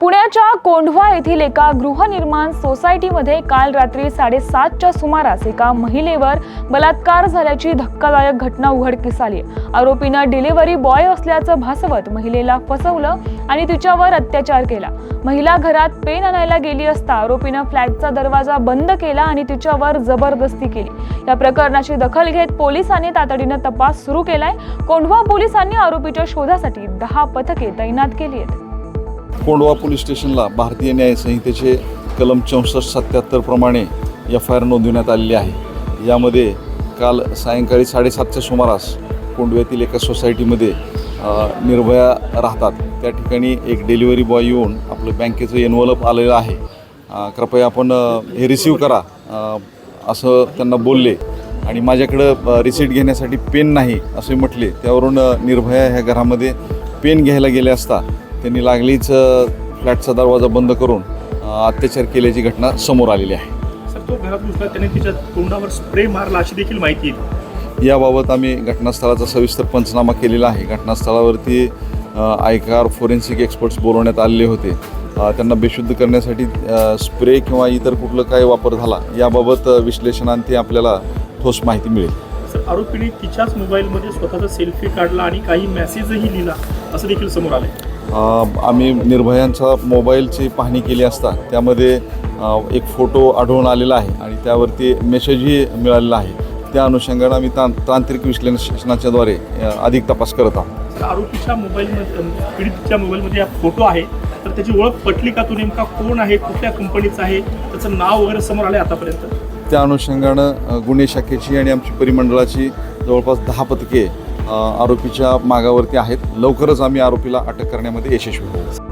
पुण्याच्या कोंढवा येथील एका गृहनिर्माण सोसायटीमध्ये काल रात्री साडेसातच्या सुमारास एका महिलेवर बलात्कार झाल्याची धक्कादायक घटना उघडकीस आली. आरोपीनं डिलिव्हरी बॉय असल्याचं भासवत महिलेला फसवलं आणि तिच्यावर अत्याचार केला. महिला घरात पेन आणायला गेली असता आरोपीनं फ्लॅटचा दरवाजा बंद केला आणि तिच्यावर जबरदस्ती केली. या प्रकरणाची दखल घेत पोलिसांनी तातडीनं तपास सुरू केलाय. कोंढवा पोलिसांनी आरोपीच्या शोधासाठी दहा पथके तैनात केली आहेत. कोंडवा पोलीस स्टेशनला भारतीय न्याय संहितेचे कलम चौसष्ट सत्याहत्तर प्रमाणे एफ आय आर नोंदवण्यात आलेली आहे. यामध्ये काल सायंकाळी साडेसातच्या सुमारास कोंडव्यातील एका सोसायटीमध्ये निर्भया राहतात. त्या ठिकाणी एक डिलिव्हरी बॉय येऊन आपलं बँकेचं एनवलप आलेलं आहे. कृपया आपण हे रिसीव करा. असं त्यांना बोलले. आणि माझ्याकडं रिसीट घेण्यासाठी पेन नाही असे म्हटले. त्यावरून निर्भया ह्या घरामध्ये पेन घ्यायला गेले असता त्यांनी लागलीच फ्लॅटचा दरवाजा बंद करून अत्याचार केल्याची घटना समोर आलेली आहे. सर तो घरात घुसला त्याने तिच्या तोंडावर स्प्रे मारला अशी देखील माहिती आहे. याबाबत आम्ही घटनास्थळाचा सविस्तर पंचनामा केलेला आहे. घटनास्थळावरती आयकार फोरेन्सिक एक्सपर्ट्स बोलवण्यात आलेले होते. त्यांना बेशुद्ध करण्यासाठी स्प्रे किंवा इतर कुठलं काय वापर झाला याबाबत विश्लेषणांती आपल्याला ठोस माहिती मिळेल. सर आरोपीने तिच्याच मोबाईलमध्ये स्वतःचा सेल्फी काढला आणि काही मेसेजही लिहिला असं देखील समोर आलंय. अ, आम्ही निर्भयांचा मोबाईलची पाहणी केली असता त्यामध्ये एक फोटो आढळून आलेला आहे आणि त्यावरती मेसेजही मिळालेला आहे. त्या अनुषंगानं आम्ही तां तांत्रिक विश्लेषणाच्याद्वारे अधिक तपास करत आहोत. आरोपीच्या मोबाईलमध्ये पीडितच्या मोबाईलमध्ये हा फोटो आहे. तर त्याची ओळख पटली का तो नेमका? कोण आहे? कुठल्या कंपनीचा आहे? त्याचं नाव वगैरे समोर आलं आतापर्यंत? त्या अनुषंगानं गुन्हे शाखेची आणि आमची परिमंडळाची जवळपास दहा पथके आरोपीच्या मागावरती आहेत. लवकरच आम्ही आरोपीला अटक करण्यामध्ये यशस्वी होऊ.